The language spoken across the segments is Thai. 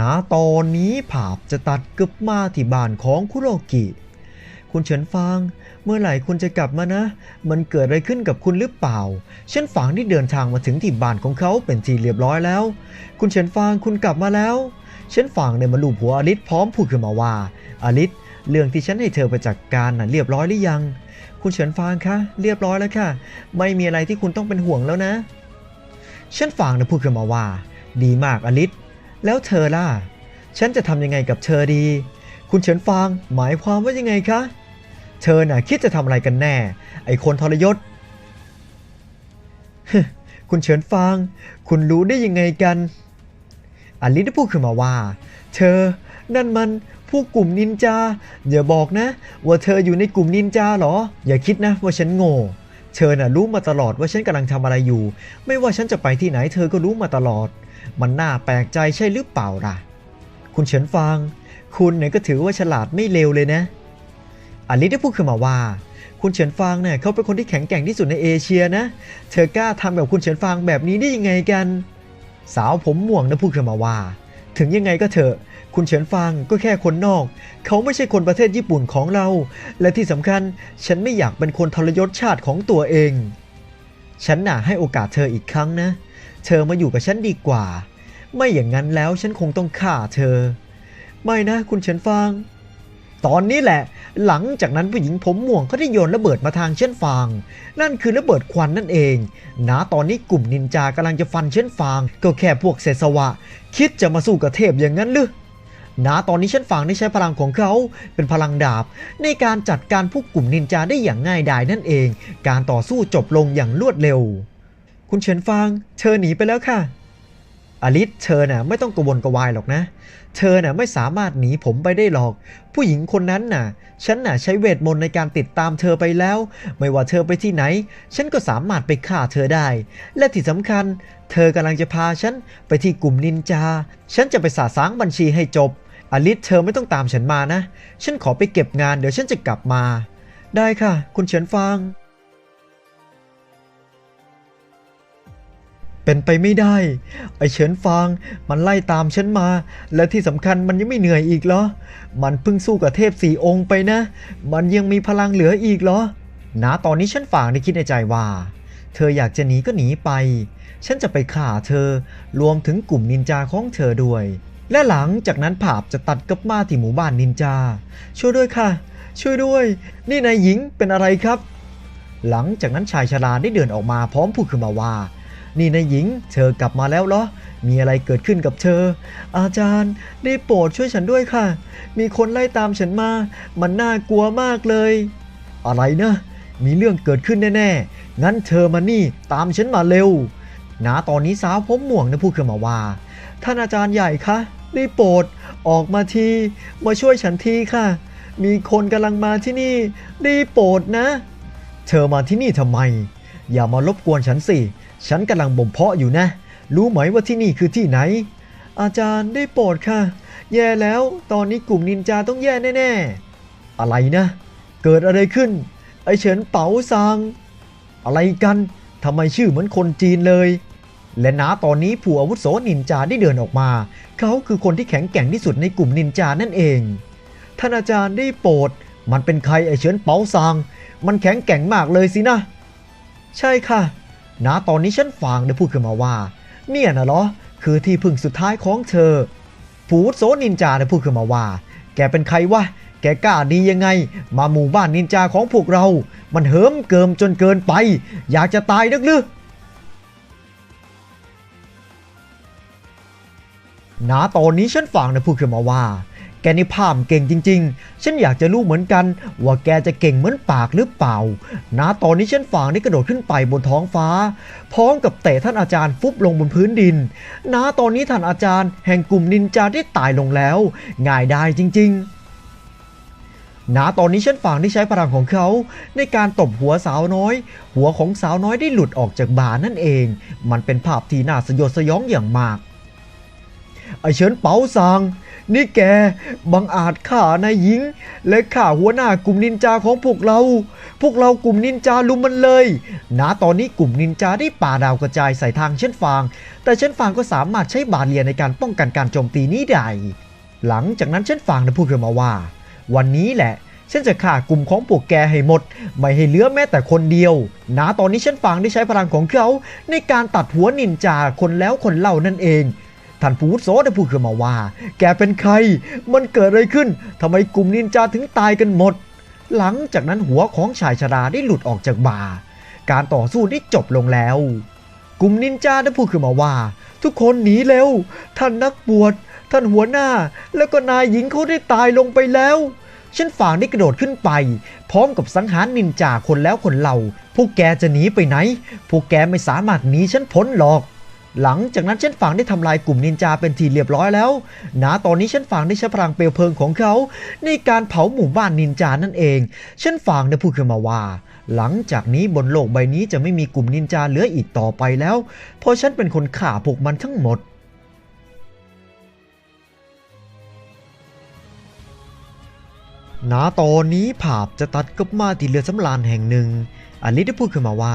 ณตอนนี้ภาพจะตัดกลับมาที่บ้านของคุโรกิ คุณเฉินฟาง เมื่อไหร่คุณจะกลับมานะ มันเกิดอะไรขึ้นกับคุณหรือเปล่าฉันฟางที่เดินทางมาถึงที่บ้านของเขาเป็นที่เรียบร้อยแล้ว คุณเฉินฟางคุณกลับมาแล้วฉันฟางเนี่ยมาลูบหัวอลิสพร้อมพูดขึ้นมาว่าอลิสเรื่องที่ฉันให้เธอไปจัดการน่ะเรียบร้อยหรือยัง คุณเฉินฟางคะเรียบร้อยแล้วค่ะ ไม่มีอะไรที่คุณต้องเป็นห่วงแล้วนะฉันฟางเนี่ยพูดขึ้นมาว่า ดีมากอลิส แล้วเธอล่ะ ฉันจะทำยังไงกับเธอดี คุณเฉินฟางหมายความว่ายังไงคะ เธอน่ะคิดจะทำอะไรกันแน่ ไอ้คนทรยศ คุณเฉินฟาง คุณรู้ได้ยังไงกัน อลิสได้พูดขึ้นมาว่า เธอ นั่นมันผู้กลุ่มนินจา อย่าบอกนะ ว่าเธออยู่ในกลุ่มนินจาเหรอ อย่าคิดนะว่าฉันโง่เธอน่ะรู้มาตลอดว่าฉันกำลังทำอะไรอยู่ ไม่ว่าฉันจะไปที่ไหนเธอก็รู้มาตลอด มันน่าแปลกใจใช่หรือเปล่าล่ะ คุณเฉินฟางคุณเนี่ยก็ถือว่าฉลาดไม่เลวเลยนะอลิสได้พูดขึ้นมาว่า คุณเฉินฟางเนี่ยเขาเป็นคนที่แข็งแกร่งที่สุดในเอเชียนะ เธอกล้าทำแบบคุณเฉินฟางแบบนี้ได้ยังไงกัน สาวผมม่วงนะพูดขึ้นมาว่า ถึงยังไงก็เถอะ คุณเฉินฟางก็แค่คนนอก เขาไม่ใช่คนประเทศญี่ปุ่นของเรา และที่สำคัญฉันไม่อยากเป็นคนทรยศชาติของตัวเอง ฉันน่ะให้โอกาสเธออีกครั้งนะเเธอมาอยู่กับฉันดีกว่า ไม่อย่างนั้นแล้วฉันคงต้องฆ่าเธอ ไม่นะคุณเฉินฟาง ตอนนี้แหละ หลังจากนั้นผู้หญิงผมม่วงเขาได้โยนระเบิดมาทางเช่นฟาง นั่นคือระเบิดควันนั่นเองนะตอนนี้กลุ่มนินจากำลังจะฟันเช่นฟาง ก็แค่พวกเศษสวะ คิดจะมาสู้กับเทพอย่างนั้นหรือนะตอนนี้เช่นฟางได้ใช้พลังของเขาเป็นพลังดาบ ในการจัดการพวกกลุ่มนินจาได้อย่างง่ายดายนั่นเอง การต่อสู้จบลงอย่างรวดเร็ว คุณเฉินฟาง เธอหนีไปแล้วค่ะ อลิสเธอน่ะไม่ต้องกระวนกระวายหรอกนะ เธอน่ะไม่สามารถหนีผมไปได้หรอก ผู้หญิงคนนั้นน่ะ ฉันน่ะใช้เวทมนต์ในการติดตามเธอไปแล้ว ไม่ว่าเธอไปที่ไหน ฉันก็สามารถไปฆ่าเธอได้ และที่สำคัญ เธอกำลังจะพาฉันไปที่กลุ่มนินจา ฉันจะไปสาสางบัญชีให้จบ อลิสเธอไม่ต้องตามฉันมานะ ฉันขอไปเก็บงานเดี๋ยวฉันจะกลับมา ได้ค่ะ คุณเฉินฟาง เป็นไปไม่ได้ ไอเฉินฟางมันไล่ตามฉันมา และที่สำคัญมันยังไม่เหนื่อยอีกเหรอ มันเพิ่งสู้กับเทพสี่องค์ไปนะ มันยังมีพลังเหลืออีกเหรอนะตอนนี้ฉันฝางได้คิดในใจว่า เธออยากจะหนีก็หนีไป ฉันจะไปฆ่าเธอ รวมถึงกลุ่มนินจาของเธอด้วย และหลังจากนั้นภาพจะตัดกับมาที่หมู่บ้านนินจา ช่วยด้วยค่ะ ช่วยด้วย นี่นายหญิงเป็นอะไรครับ หลังจากนั้นชายชราได้เดินออกมาพร้อมพูดขึ้นมาว่า นี่นายหญิง เธอกลับมาแล้วเหรอ มีอะไรเกิดขึ้นกับเธอ อาจารย์ได้โปรดช่วยฉันด้วยค่ะ มีคนไล่ตามฉันมา มันน่ากลัวมากเลย อะไรนะ มีเรื่องเกิดขึ้นแน่ๆ งั้นเธอมานี่ตามฉันมาเร็วนะตอนนี้สาวผมหม่วงนะพูดขึ้นมาว่า ท่านอาจารย์ใหญ่คะได้โปรดออกมาที มาช่วยฉันทีค่ะ มีคนกำลังมาที่นี่ ได้โปรดนะ เธอมาที่นี่ทำไม อย่ามารบกวนฉันสิ ฉันกำลังบ่มเพาะอยู่นะ รู้ไหมว่าที่นี่คือที่ไหน อาจารย์ได้โปรดค่ะ แย่แล้ว ตอนนี้กลุ่มนินจาต้องแย่แน่ๆ อะไรนะ เกิดอะไรขึ้น ไอเฉินเป๋าซาง อะไรกัน ทำไมชื่อเหมือนคนจีนเลย และณตอนนี้ผู้อาวุโสนินจาได้เดินออกมา เขาคือคนที่แข็งแกร่งที่สุดในกลุ่มนินจานั่นเอง ท่านอาจารย์ได้โปรด มันเป็นใครไอเฉินเป๋าซาง มันแข็งแกร่งมากเลยสินะ ใช่ค่ะ ณตอนนี้ฉันฟังได้พูดขึ้นมาว่า เนี่ยนะเหรอ คือที่พึ่งสุดท้ายของเธอผูวุโสนินจาได้พูดขึ้นมาว่า แกเป็นใครวะ แกกล้าดียังไง มาหมู่บ้านนินจาของพวกเรา มันเหิมเกิมจนเกินไป อยากจะตายนักหรือณตอนนี้ฉันฟังนะพูดขึ้นมาว่า แกนี่ภาพเก่งจริง ๆ ฉันอยากจะรู้เหมือนกัน ว่าแกจะเก่งเหมือนปากหรือเปล่าณตอนนี้ฉันฝางได้กระโดดขึ้นไปบนท้องฟ้า พร้อมกับเตะท่านอาจารย์ฟุบลงบนพื้นดินณตอนนี้ท่านอาจารย์แห่งกลุ่มนินจาได้ตายลงแล้ว ง่ายได้จริงๆณตอนนี้ฉันฝางได้ใช้พลังของเขา ในการตบหัวสาวน้อย หัวของสาวน้อยได้หลุดออกจากบ่านั่นเอง มันเป็นภาพที่น่าสยดสยองอย่างมาก ไอเฉินเปาซางนี่แกบังอาจฆ่านายหญิง และฆ่าหัวหน้ากลุ่มนินจาของพวกเรา พวกเรากลุ่มนินจาลุมมันเลยณตอนนี้กลุ่มนินจาได้ป่าดาวกระจายใส่ทางเช่นฟาง แต่เช่นฟางก็สามารถใช้บาเรียในการป้องกันการโจมตีนี้ได้หลังจากนั้นเช่นฟางได้พูดขึ้นมาว่า วันนี้แหละฉันจะฆ่ากลุ่มของพวกแกให้หมด ไม่ให้เหลือแม้แต่คนเดียวณตอนนี้ฉันฟางได้ใช้พลังของเขา ในการตัดหัวนินจาคนแล้วคนเล่านั่นเอง ท่านผู้อาวุโสได้พูดขึ้นมาว่า แกเป็นใคร มันเกิดอะไรขึ้นทำไมกลุ่มนินจาถึงตายกันหมด หลังจากนั้นหัวของชายชราได้หลุดออกจากบ่า การต่อสู้ได้จบลงแล้ว กลุ่มนินจาได้พูดขึ้นมาว่า ทุกคนหนีเร็ว ท่านนักบวช ท่านหัวหน้า แล้วก็นายหญิงเขาได้ตายลงไปแล้วฉันฝางได้กระโดดขึ้นไป พร้อมกับสังหารนินจาคนแล้วคนเล่า พวกแกจะหนีไปไหน พวกแกไม่สามารถหนีฉันพ้นหรอก หลังจากนั้นเช่นฝางได้ทำลายกลุ่มนินจาเป็นทีเรียบร้อยแล้วณตอนนี้เช่นฝางได้ใช้พลังเปลวเพลิงของเขา ในการเผาหมู่บ้านนินจานั่นเอง เช่นฝางได้พูดขึ้นมาว่า หลังจากนี้บนโลกใบนี้จะไม่มีกลุ่มนินจาเหลืออีกต่อไปแล้ว เพราะฉันเป็นคนฆ่าพวกมันทั้งหมดณตอนนี้ภาพจะตัดกลับมาที่เรือสำราญแห่งหนึ่งอลิสได้พูดขึ้นมาว่า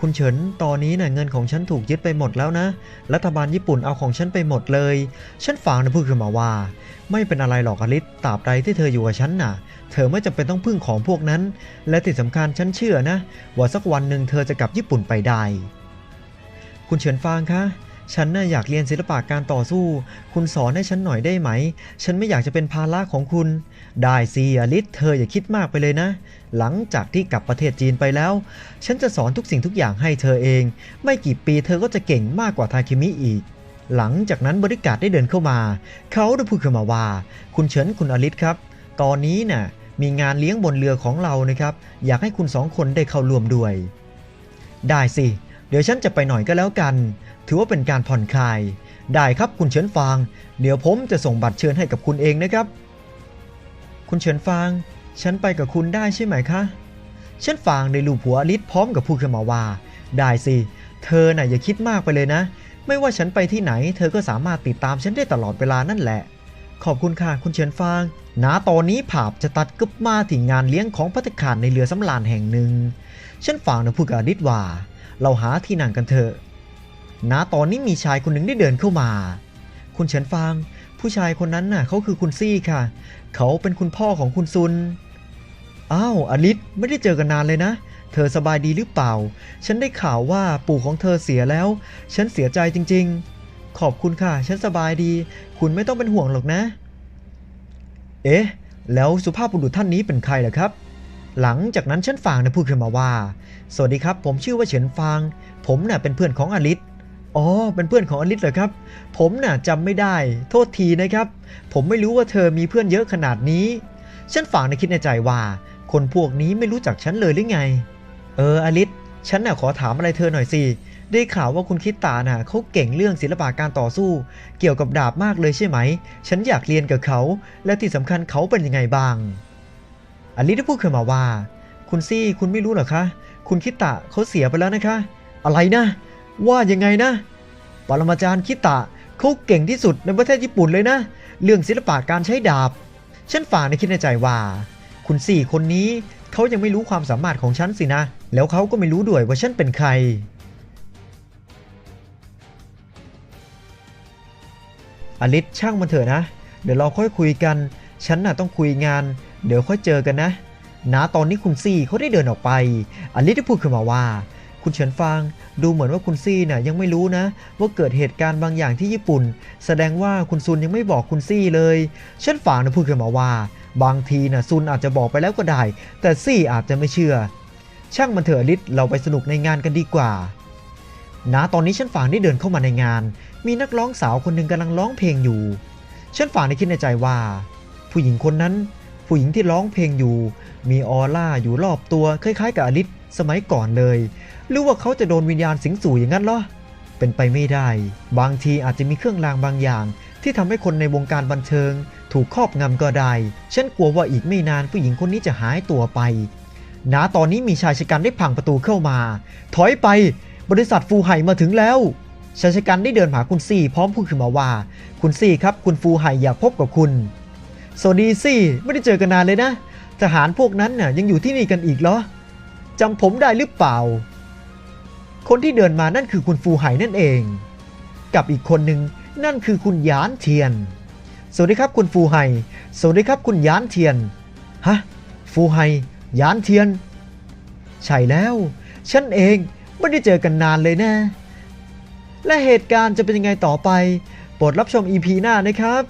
คุณเฉิน ตอนนี้นะ่ะเงินของฉันถูกยึดไปหมดแล้วนะ รัฐบาลญี่ปุ่นเอาของฉันไปหมดเลย ฉันฝางได้พูดขึ้นมาว่า ไม่เป็นอะไรหรอกอลิสตราบใดที่เธออยู่กับฉันน่ะ เธอไม่จำเป็นต้องพึ่งของพวกนั้น และที่สำคัญฉันเชื่อนะ ว่าสักวันหนึ่งเธอจะกลับญี่ปุ่นไปได้ คุณเฉินฟางคะ ฉันน่ะอยากเรียนศิลปะการต่อสู้ คุณสอนให้ฉันหน่อยได้ไหม ฉันไม่อยากจะเป็นภาระของคุณ ได้สิอลิสเธออย่าคิดมากไปเลยนะ หลังจากที่กลับประเทศจีนไปแล้ว ฉันจะสอนทุกสิ่งทุกอย่างให้เธอเอง ไม่กี่ปีเธอก็จะเก่งมากกว่าทาคิมิอีก หลังจากนั้นบริการได้เดินเข้ามา เขาได้พูดขึ้นมาว่า คุณเฉินคุณอลิสครับ ตอนนี้น่ะมีงานเลี้ยงบนเรือของเรานะครับ อยากให้คุณสองคนได้เข้าร่วมด้วย ได้สิ เดี๋ยวฉันจะไปหน่อยก็แล้วกัน ถือว่าเป็นการผ่อนคลาย ได้ครับคุณเฉินฟาง เดี๋ยวผมจะส่งบัตรเชิญให้กับคุณเองนะครับ คุณเฉินฟาง ฉันไปกับคุณได้ใช่ไหมคะเฉินฟางได้ลูบหัวอลิสพร้อมกับพูดขึ้นมาว่า ได้สิ เธอน่ะอย่าคิดมากไปเลยนะ ไม่ว่าฉันไปที่ไหน เธอก็สามารถติดตามฉันได้ตลอดเวลานั่นแหละ ขอบคุณค่ะคุณเฉินฟางณตอนนี้ภาพจะตัดกึบมาถึงงานเลี้ยงของพัตตาคารในเรือสำราญแห่งหนึ่งฉันฟางนะพูดกับอลิสว่า เราหาที่นั่งกันเถอะณตอนนี้มีชายคนหนึ่งได้เดินเข้ามา คุณเฉินฟางผู้ชายคนนั้นน่ะเขาคือคุณซี่ค่ะ เขาเป็นคุณพ่อของคุณซุน อ้าวอลิสไม่ได้เจอกันนานเลยนะ เธอสบายดีหรือเปล่า ฉันได้ข่าวว่าปู่ของเธอเสียแล้ว ฉันเสียใจจริงๆ ขอบคุณค่ะ ฉันสบายดี คุณไม่ต้องเป็นห่วงหรอกนะ เอ๊ะ แล้วสุภาพบุรุษท่านนี้เป็นใครล่ะครับ หลังจากนั้นฉันฟางนะพูดขึ้นมาว่า สวัสดีครับ ผมชื่อว่าเฉินฟาง ผมน่ะเป็นเพื่อนของอลิสอ๋อ เป็นเพื่อนของอลิสเหรอครับ ผมน่ะจำไม่ได้ โทษทีนะครับ ผมไม่รู้ว่าเธอมีเพื่อนเยอะขนาดนี้ ฉันฝางในคิดในใจว่า คนพวกนี้ไม่รู้จักฉันเลยหรือไง เอออลิสฉันน่ะขอถามอะไรเธอหน่อยสิ ได้ข่าวว่าคุณคิดตาน่ะเขาเก่งเรื่องศิลปะการต่อสู้ เกี่ยวกับดาบมากเลยใช่ไหม ฉันอยากเรียนกับเขา และที่สำคัญเขาเป็นยังไงบ้าง อลิได้พูดขึ้นมาว่า คุณซี่คุณไม่รู้เหรอคะ คุณคิดตะเขาเสียไปแล้วนะคะ อะไรนะ ว่ายังไงนะปรมาจารย์คิตะเขาเก่งที่สุดในประเทศญี่ปุ่นเลยนะ เรื่องศิลปะการใช้ดาบ ฉันฝ่าในคิดในใจว่า คุณสี่คนนี้เขายังไม่รู้ความสามารถของฉันสินะ แล้วเขาก็ไม่รู้ด้วยว่าฉันเป็นใคร อลิสช่างมันเถอะนะ เดี๋ยวเราค่อยคุยกัน ฉันน่ะต้องคุยงาน เดี๋ยวค่อยเจอกันนะนะตอนนี้คุณซี่เขาได้เดินออกไป อลิสได้พูดขึ้นมาว่า คุณเฉินฟางดูเหมือนว่าคุณซี่น่ะยังไม่รู้นะ ว่าเกิดเหตุการณ์บางอย่างที่ญี่ปุ่น แสดงว่าคุณซุนยังไม่บอกคุณซี่เลยฉันฟางนะพูดขึ้นมาว่า บางทีน่ะซุนอาจจะบอกไปแล้วก็ได้ แต่ซี่อาจจะไม่เชื่อ ช่างมันเถอะอลิสเราไปสนุกในงานกันดีกว่า นะตอนนี้ฉันฝางได้เดินเข้ามาในงาน มีนักร้องสาวคนหนึ่งกำลังร้องเพลงอยู่ ฉันฝางได้คิดในใจว่า ผู้หญิงคนนั้น ผู้หญิงที่ร้องเพลงอยู่ มีออร่าอยู่รอบตัวคล้ายๆกับอลิสสมัยก่อนเลย หรือว่าเขาจะโดนวิญญาณสิงสู่อย่างนั้นเหรอ เป็นไปไม่ได้ บางทีอาจจะมีเครื่องรางบางอย่าง ที่ทำให้คนในวงการบันเทิง ถูกครอบงำก็ได้ ฉันกลัวว่าอีกไม่นานผู้หญิงคนนี้จะหายตัวไปณตอนนี้มีชายชะกันได้พังประตูเข้ามา ถอยไป บริษัทฟูไห่มาถึงแล้วชายชะกันได้เดินหาคุณซี่พร้อมพูดขึ้นมาว่า คุณซี่ครับ คุณฟูไห่อยากพบกับคุณ สวัสดีซี่ไม่ได้เจอกันนานเลยนะ ทหารพวกนั้นน่ะยังอยู่ที่นี่กันอีกเหรอจำผมได้หรือเปล่า คนที่เดินมานั่นคือคุณฟูไห่นั่นเอง กับอีกคนหนึ่งนั่นคือคุณยานเทียน สวัสดีครับคุณฟูไห่สวัสดีครับคุณยานเทียน ฮะ ฟูไห่ยานเทียน ใช่แล้ว ฉันเอง ไม่ได้เจอกันนานเลยนะ และเหตุการณ์จะเป็นยังไงต่อไป โปรดรับชม EP หน้านะครับ